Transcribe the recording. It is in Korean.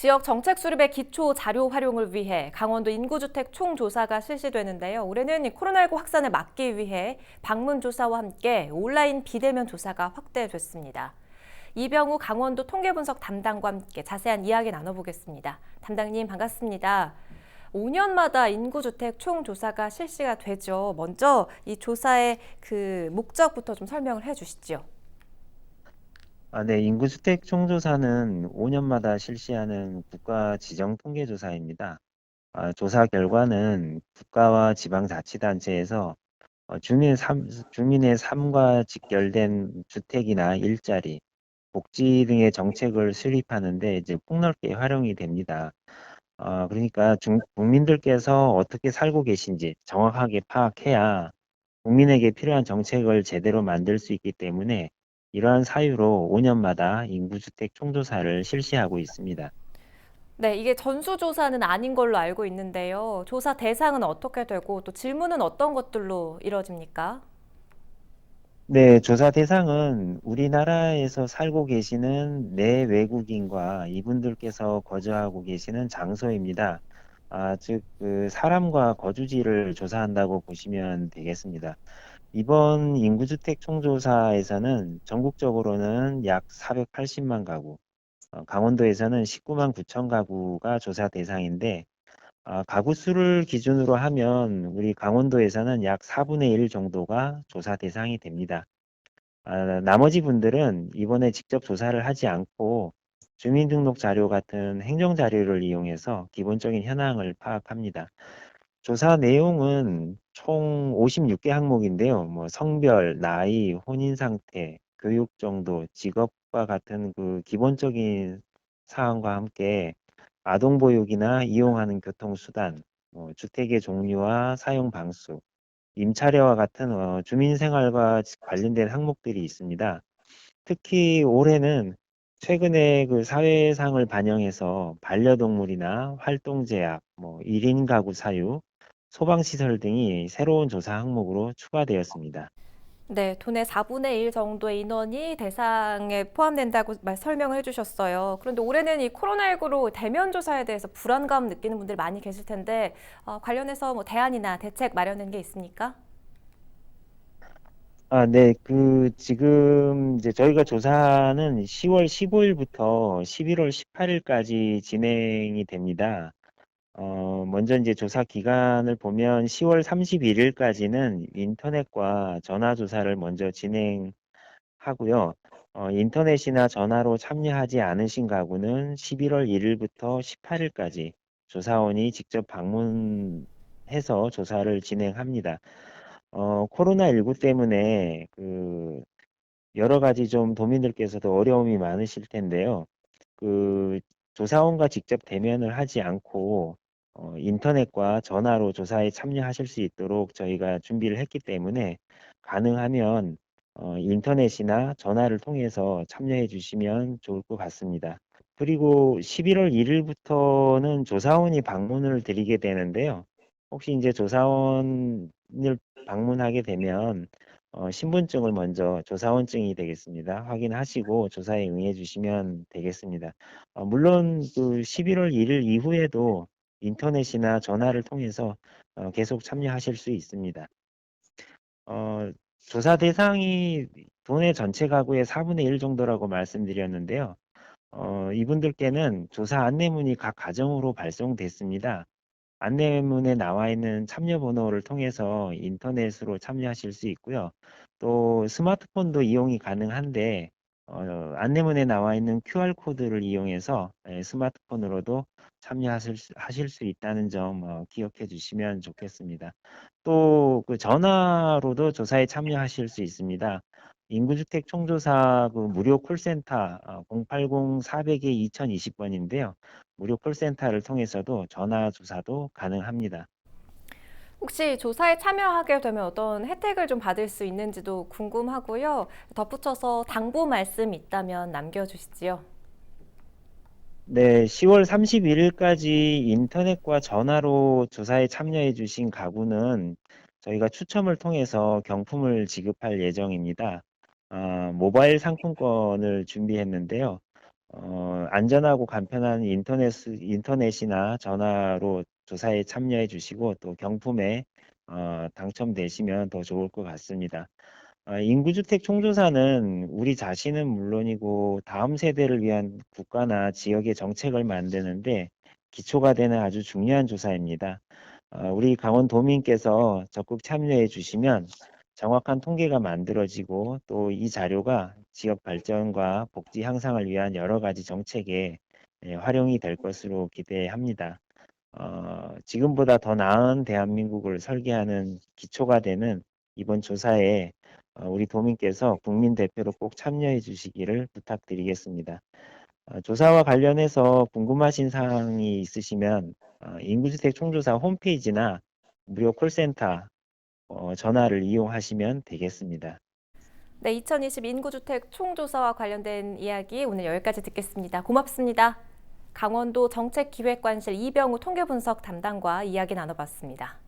지역 정책 수립의 기초 자료 활용을 위해 강원도 인구주택 총조사가 실시되는데요. 올해는 이 코로나19 확산을 막기 위해 방문 조사와 함께 온라인 비대면 조사가 확대됐습니다. 이병우 강원도 통계분석 담당과 함께 자세한 이야기 나눠보겠습니다. 담당님 반갑습니다. 5년마다 인구주택 총조사가 실시가 되죠. 먼저 이 조사의 그 목적부터 좀 설명을 해주시죠. 아, 네. 인구주택 총조사는 5년마다 실시하는 국가 지정 통계조사입니다. 아, 조사 결과는 국가와 지방자치단체에서 어, 주민 삶, 주민의 삶과 직결된 주택이나 일자리, 복지 등의 정책을 수립하는데 이제 폭넓게 활용이 됩니다. 어, 그러니까 중, 국민들께서 어떻게 살고 계신지 정확하게 파악해야 국민에게 필요한 정책을 제대로 만들 수 있기 때문에 이러한 사유로 5년마다 인구주택 총조사를 실시하고 있습니다. 네, 이게 전수조사는 아닌 걸로 알고 있는데요. 조사 대상은 어떻게 되고 또 질문은 어떤 것들로 이루어집니까? 네, 조사 대상은 우리나라에서 살고 계시는 내 외국인과 이분들께서 거주하고 계시는 장소입니다. 아, 즉, 그 사람과 거주지를 조사한다고 보시면 되겠습니다. 이번 인구주택 총조사에서는 전국적으로는 약 480만 가구, 어, 강원도에서는 19만 9천 가구가 조사 대상인데, 아, 가구 수를 기준으로 하면 우리 강원도에서는 약 4분의 1 정도가 조사 대상이 됩니다. 아, 나머지 분들은 이번에 직접 조사를 하지 않고 주민등록 자료 같은 행정 자료를 이용해서 기본적인 현황을 파악합니다. 조사 내용은 총 56개 항목인데요. 뭐 성별, 나이, 혼인 상태, 교육 정도, 직업과 같은 그 기본적인 사항과 함께 아동 보육이나 이용하는 교통수단, 뭐 주택의 종류와 사용 방수, 임차료와 같은 어, 주민 생활과 관련된 항목들이 있습니다. 특히 올해는 최근에 그 사회상을 반영해서 반려동물이나 활동 제약, 뭐 1인 가구 사유, 소방시설 등이 새로운 조사 항목으로 추가되었습니다. 네, 도내 4분의 1 정도의 인원이 대상에 포함된다고 말 설명을 해주셨어요. 그런데 올해는 이 코로나19로 대면 조사에 대해서 불안감 느끼는 분들이 많이 계실 텐데 어, 관련해서 뭐 대안이나 대책 마련된 게 있습니까? 아, 네. 그 지금 이제 저희가 조사는 10월 15일부터 11월 18일까지 진행이 됩니다. 어, 먼저 이제 조사 기간을 보면 10월 31일까지는 인터넷과 전화 조사를 먼저 진행하고요. 어, 인터넷이나 전화로 참여하지 않으신 가구는 11월 1일부터 18일까지 조사원이 직접 방문해서 조사를 진행합니다. 어, 코로나19 때문에 그 여러 가지 좀 도민들께서도 어려움이 많으실 텐데요. 그 조사원과 직접 대면을 하지 않고 어, 인터넷과 전화로 조사에 참여하실 수 있도록 저희가 준비를 했기 때문에 가능하면 어, 인터넷이나 전화를 통해서 참여해 주시면 좋을 것 같습니다. 그리고 11월 1일부터는 조사원이 방문을 드리게 되는데요. 혹시 이제 조사원을 방문하게 되면 어, 신분증을 먼저 조사원증이 되겠습니다. 확인하시고 조사에 응해 주시면 되겠습니다. 어, 물론 그 11월 1일 이후에도 인터넷이나 전화를 통해서 어, 계속 참여하실 수 있습니다. 어, 조사 대상이 도내 전체 가구의 4분의 1 정도라고 말씀드렸는데요. 어, 이분들께는 조사 안내문이 각 가정으로 발송됐습니다. 안내문에 나와 있는 참여 번호를 통해서 인터넷으로 참여하실 수 있고요. 또 스마트폰도 이용이 가능한데 어, 안내문에 나와 있는 QR코드를 이용해서 예, 스마트폰으로도 참여하실 수, 하실 수 있다는 점 어, 기억해 주시면 좋겠습니다. 또 그 전화로도 조사에 참여하실 수 있습니다. 인구주택 총조사 그 무료 콜센터 080-400-2020번인데요. 무료 콜센터를 통해서도 전화 조사도 가능합니다. 혹시 조사에 참여하게 되면 어떤 혜택을 좀 받을 수 있는지도 궁금하고요. 덧붙여서 당부 말씀 있다면 남겨주시지요. 네, 10월 31일까지 인터넷과 전화로 조사에 참여해 주신 가구는 저희가 추첨을 통해서 경품을 지급할 예정입니다. 아, 모바일 상품권을 준비했는데요. 어, 안전하고 간편한 인터넷, 인터넷이나 전화로 조사에 참여해 주시고 또 경품에 어, 당첨되시면 더 좋을 것 같습니다. 아, 인구주택 총조사는 우리 자신은 물론이고 다음 세대를 위한 국가나 지역의 정책을 만드는데 기초가 되는 아주 중요한 조사입니다. 아, 우리 강원도민께서 적극 참여해 주시면 정확한 통계가 만들어지고 또 이 자료가 지역 발전과 복지 향상을 위한 여러 가지 정책에 예, 활용이 될 것으로 기대합니다. 어, 지금보다 더 나은 대한민국을 설계하는 기초가 되는 이번 조사에 어, 우리 도민께서 국민 대표로 꼭 참여해 주시기를 부탁드리겠습니다. 어, 조사와 관련해서 궁금하신 사항이 있으시면 어, 인구주택 총조사 홈페이지나 무료 콜센터 어, 전화를 이용하시면 되겠습니다. 네, 2020 인구주택 총조사와 관련된 이야기 오늘 여기까지 듣겠습니다. 고맙습니다. 강원도 정책기획관실 이병우 통계분석 담당과 이야기 나눠봤습니다.